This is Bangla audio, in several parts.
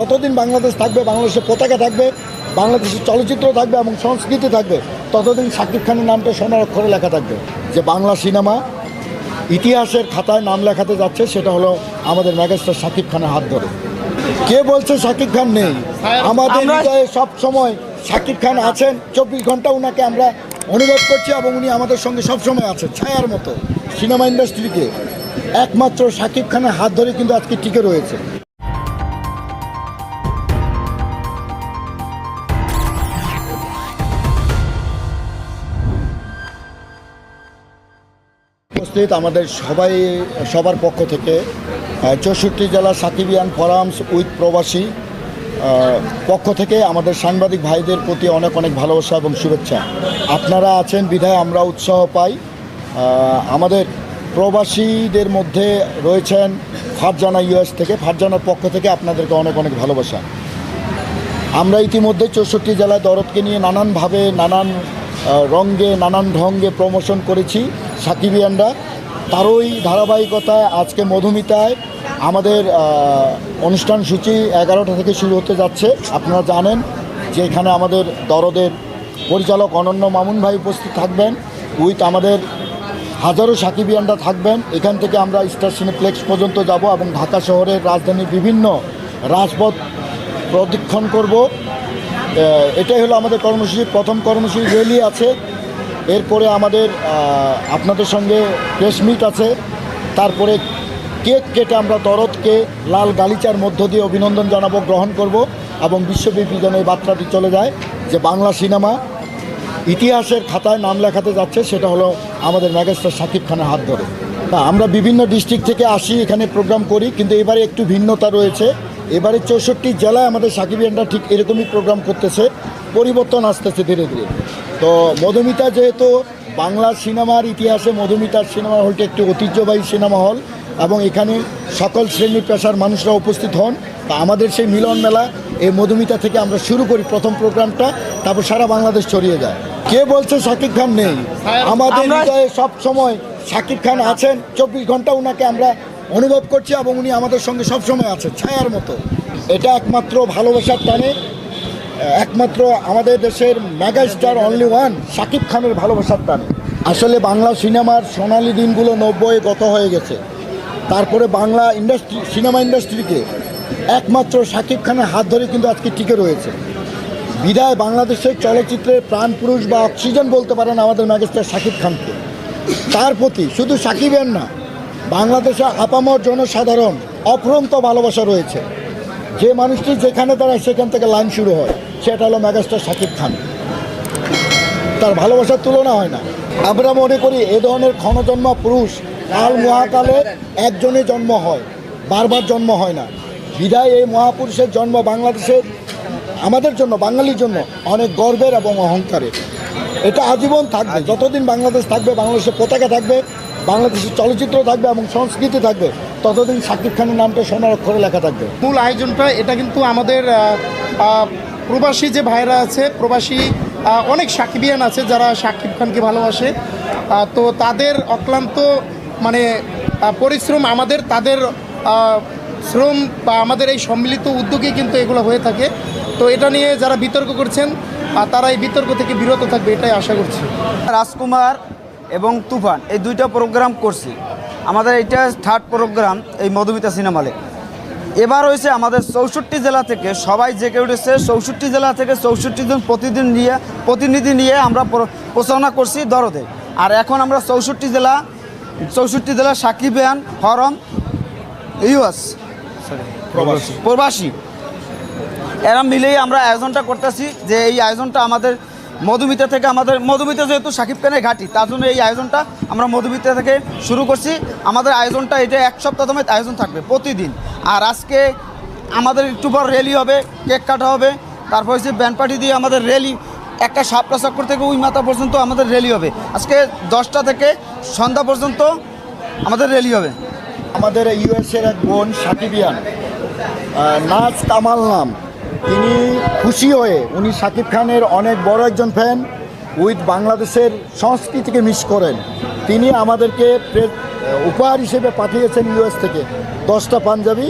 যতদিন বাংলাদেশ থাকবে বাংলাদেশের পতাকা থাকবে বাংলাদেশের চলচ্চিত্র থাকবে এবং সংস্কৃতি থাকবে ততদিন শাকিব খানের নামটা সোনার অক্ষরে লেখা থাকবে। যে বাংলা সিনেমা ইতিহাসের খাতায় নাম লেখাতে যাচ্ছে সেটা হলো আমাদের মেগাস্টার শাকিব খানের হাত ধরে। কে বলছে শাকিব খান নেই? আমাদের হৃদয়ে সব সময় শাকিব খান আছেন। চব্বিশ ঘণ্টা ওনাকে আমরা অনুরোধ করছি এবং উনি আমাদের সঙ্গে সবসময় আছেন ছায়ার মতো। সিনেমা ইন্ডাস্ট্রিকে একমাত্র শাকিব খানের হাত ধরে কিন্তু আজকে টিকে রয়েছে। উপস্থিত আমাদের সবাই, সবার পক্ষ থেকে চৌষট্টি জেলা সাকিবিয়ান ফরামস উইথ প্রবাসী পক্ষ থেকে আমাদের সাংবাদিক ভাইদের প্রতি অনেক অনেক ভালোবাসা এবং শুভেচ্ছা। আপনারা আছেন, বিধায় আমরা উৎসাহ পাই। আমাদের প্রবাসীদের মধ্যে রয়েছেন ফারজানা ইউএস থেকে, ফারজানার পক্ষ থেকে আপনাদেরকে অনেক অনেক ভালোবাসা। আমরা ইতিমধ্যে চৌষট্টি জেলায় দরদকে নিয়ে নানানভাবে, নানান রঙ্গে, নানান ঢঙ্গে প্রমোশন করেছি সাকিবিয়ানরা। তারই ধারাবাহিকতায় আজকে মধুমিতায় আমাদের অনুষ্ঠান সূচি এগারোটা থেকে শুরু হতে যাচ্ছে। আপনারা জানেন যে এখানে আমাদের দরদের পরিচালক অনন্য মামুন ভাই উপস্থিত থাকবেন। উইথ আমাদের হাজারো সাকিবিয়ানরা থাকবেন। এখান থেকে আমরা স্টার সিনেপ্লেক্স পর্যন্ত যাব এবং ঢাকা শহরের রাজধানীর বিভিন্ন রাজপথ প্রদক্ষিণ করব। এটাই হলো আমাদের কর্মসূচি, প্রথম কর্মসূচি র্যালি আছে। এরপরে আমাদের আপনাদের সঙ্গে প্রেস মিট আছে। তারপরে কেক কেটে আমরা তরদকে লাল গালিচার মধ্য দিয়ে অভিনন্দন জানাব, গ্রহণ করব এবং বিশ্বব্যাপী যেন এই বার্তাটি চলে যায় যে বাংলা সিনেমা ইতিহাসের খাতায় নাম লেখাতে যাচ্ছে, সেটা হলো আমাদের মেগাস্টার শাকিব খানের হাত ধরে। আমরা বিভিন্ন ডিস্ট্রিক্ট থেকে আসি, এখানে প্রোগ্রাম করি, কিন্তু এবারে একটু ভিন্নতা রয়েছে। এবারে চৌষট্টি জেলায় আমাদের সাকিবিয়ানরা ঠিক এরকমই প্রোগ্রাম করতেছে। পরিবর্তন আসতেছে ধীরে ধীরে। তো মধুমিতা যেহেতু বাংলা সিনেমার ইতিহাসে মধুমিতার সিনেমা হলটি একটি ঐতিহ্যবাহী সিনেমা হল এবং এখানে সকল শ্রেণি পেশার মানুষরা উপস্থিত হন তা আমাদের সেই মিলন মেলা এই মধুমিতা থেকে আমরা শুরু করি প্রথম প্রোগ্রামটা তারপর সারা বাংলাদেশ ছড়িয়ে যায়। কে বলছে শাকিব খান নেই? আমাদের হৃদয়ে সব সময় শাকিব খান আছেন চব্বিশ ঘণ্টা ওনাকে আমরা অনুভব করছি এবং উনি আমাদের সঙ্গে সবসময় আছেন ছায়ার মতো। এটা একমাত্র ভালোবাসার টানে, একমাত্র আমাদের দেশের mega star only one Shakib খানের ভালোবাসার টানে। আসলে বাংলা সিনেমার সোনালি দিনগুলো নব্বই গত হয়ে গেছে। তারপরে বাংলা ইন্ডাস্ট্রি সিনেমা ইন্ডাস্ট্রিকে একমাত্র শাকিব খানের হাত ধরে কিন্তু আজকে টিকে রয়েছে। বিদায় বাংলাদেশের চলচ্চিত্রের প্রাণ পুরুষ বা অক্সিজেন বলতে পারেন আমাদের ম্যাজিস্টার শাকিব খানকে। তার প্রতি শুধু সাকিবের না বাংলাদেশের আপামর জনসাধারণ অফুরন্ত ভালোবাসা রয়েছে। যে মানুষটি যেখানে দাঁড়ায় সেখান থেকে লাইন শুরু হয়, সেটা হলো মেগাস্টার শাকিব খান। তার ভালোবাসার তুলনা হয় না। আমরা মনে করি এ ধরনের ক্ষণজন্ম পুরুষ কাল মহাকালে একজনে জন্ম হয়, বারবার জন্ম হয় না। বিদায় এই মহাপুরুষের জন্ম বাংলাদেশের, আমাদের জন্য, বাঙালির জন্য অনেক গর্বের এবং অহংকারের। এটা আজীবন থাকবে, যতদিন বাংলাদেশ থাকবে, বাংলাদেশের পতাকা থাকবে বাংলাদেশের চলচ্চিত্র থাকবে এবং সংস্কৃতি থাকবে ততদিন শাকিব খানের নামটা সোনার অক্ষরে লেখা থাকবে। মূল আয়োজনটা এটা কিন্তু আমাদের প্রবাসী যে ভাইরা আছে প্রবাসী অনেক সাকিবিয়ান আছে যারা সাকিব খানকে ভালোবাসে। তো তাদের অক্লান্ত মানে পরিশ্রম আমাদের তাদের শ্রম বা আমাদের এই সম্মিলিত উদ্যোগে কিন্তু এগুলো হয়ে থাকে। তো এটা নিয়ে যারা বিতর্ক করছেন তারা এই বিতর্ক থেকে বিরত থাকবে এটাই আশা করছি। রাজকুমার এবং তুফান এই দুইটা প্রোগ্রাম করছি। আমাদের এটা থার্ড প্রোগ্রাম এই মধুমিতা সিনেমালে এবার হয়েছে আমাদের চৌষট্টি জেলা থেকে সবাই জেগে উঠেছে। চৌষট্টি জেলা থেকে চৌষট্টি জন প্রতিদিন নিয়ে প্রতিনিধি নিয়ে আমরা প্র- প্রচারণা করছি দরদে। আর এখন আমরা চৌষট্টি জেলা চৌষট্টি জেলা সাকিবিয়ান হরম ইউএস প্রবাসী। এরা মিলেই আমরা আয়োজনটা করতেছি যে এই আয়োজনটা আমাদের মধুমিতা থেকে আমাদের মধুমিতা যেহেতু সাকিব খানের ঘাটি, তার জন্য এই আয়োজনটা আমরা মধুমিতা থেকে শুরু করছি। আমাদের আয়োজনটা এটা এক সপ্তাহ দমের আয়োজন থাকবে প্রতিদিন। আর আজকে আমাদের একটু পর র্যালি হবে, কেক কাটা হবে। তারপর হচ্ছে ব্যান্ড পার্টি দিয়ে আমাদের র্যালি একটা সাপটা চক্কর থেকে ওই মাথা পর্যন্ত আমাদের র্যালি হবে। আজকে দশটা থেকে সন্ধ্যা পর্যন্ত আমাদের র্যালি হবে। আমাদের ইউএসের এক বোন সাকিবিয়ান নাচ কামাল নাম। তিনি খুশি হয়ে উনি শাকিব খানের অনেক বড় একজন ফ্যান উইথ বাংলাদেশের সংস্কৃতিকে মিস করেন। তিনি আমাদেরকে উপহার হিসেবে পাঠিয়েছেন ইউএস থেকে। দশটা পাঞ্জাবি,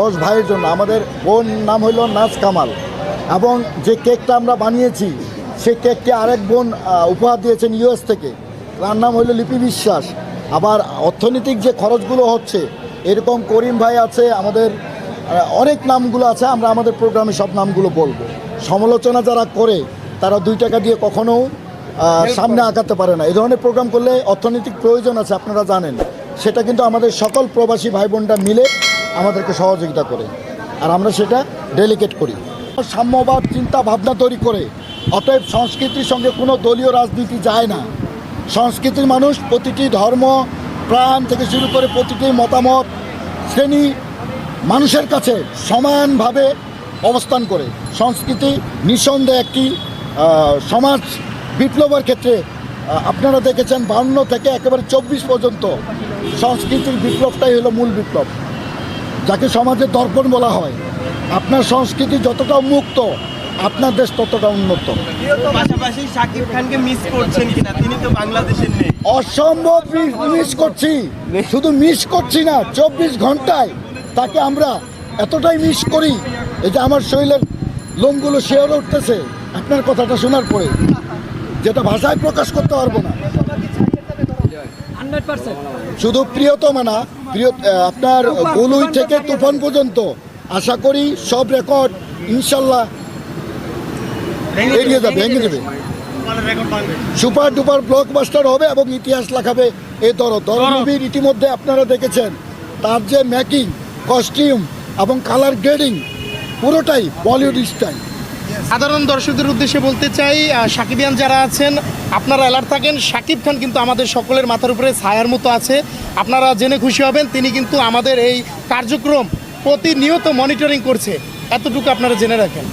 দশ ভাইয়ের জন্য। আমাদের বোন নাম হইল নাজ কামাল। এবং যে কেকটা আমরা বানিয়েছি সেই কেকটি আরেক বোন উপহার দিয়েছেন ইউএস থেকে। তার নাম হইল লিপি বিশ্বাস। আবার অর্থনৈতিক যে খরচগুলো হচ্ছে, এরকম করিম ভাই আছে আমাদের অনেক নামগুলো আছে আমরা আমাদের প্রোগ্রামে সব নামগুলো বলব। সমালোচনা যারা করে তারা দুই টাকা দিয়ে কখনো সামনে আগাতে পারে না। এই ধরনের প্রোগ্রাম করলে অর্থনৈতিক প্রয়োজন আছে আপনারা জানেন। সেটা কিন্তু আমাদের সকল প্রবাসী ভাই বোনরা মিলে আমাদেরকে সহযোগিতা করে। আর আমরা সেটা ডেলিকেট করি। সাম্যবাদ চিন্তা ভাবনা তৈরি করে। অতএব সংস্কৃতির সঙ্গে কোনো দলীয় রাজনীতি যায় না। সংস্কৃতির মানুষ প্রতিটি ধর্ম প্রাণ থেকে শুরু করে প্রতিটি মতামত শ্রেণি মানুষের কাছে সমানভাবে অবস্থান করে। সংস্কৃতি নিঃসন্দেহে একটি সমাজ বিপ্লবের ক্ষেত্রে আপনারা দেখেছেন বান্ন থেকে একেবারে চব্বিশ পর্যন্ত সংস্কৃতির বিপ্লবটাই হলো মূল বিপ্লব। যাকে সমাজের দর্পণ বলা হয়। আপনার সংস্কৃতি যতটা মুক্ত আপনার দেশ ততটা উন্নত। পাশাপাশি খানকে মিস করছেন কিনা তিনি তো বাংলাদেশের নেই। অসম্ভব মিস করছি। শুধু মিস করছি না চব্বিশ ঘন্টায় তাকে আমরা এতটাই মিস করি এই যে আমার শরীরের লোমগুলো শেয়ার উঠতেছে। আপনার কথাটা শোনার পরে যেটা ভাষায় প্রকাশ করতে পারব না। শুধু প্রিয়তমা না প্রিয় আপনার গলুই থেকে তুফান পর্যন্ত আশা করি সব রেকর্ড ইনশাল্লাহ এড়িয়ে যাবে ভেঙে দেবে সুপার ডুপার ব্লকবাস্টার হবে এবং ইতিহাস লেখাবে এই দর দর মুভির ইতিমধ্যে আপনারা দেখেছেন। তার যে মেকিং কস্টিউম এবং কালার গ্রেডিং পুরোটাই বলিউড স্টাইল সাধারণ দর্শকদের উদ্দেশ্যে বলতে চাই সাকিবিয়ান যারা আছেন, আপনারা অ্যালার্ট থাকেন, সাকিব খান কিন্তু আমাদের সকলের মাথার উপরে ছায়ার মতো আছে। আপনারা জেনে খুশি হবেন, তিনি কিন্তু আমাদের এই কার্যক্রম প্রতিনিয়ত মনিটরিং করছে। এতটুকু আপনারা জেনে রাখেন।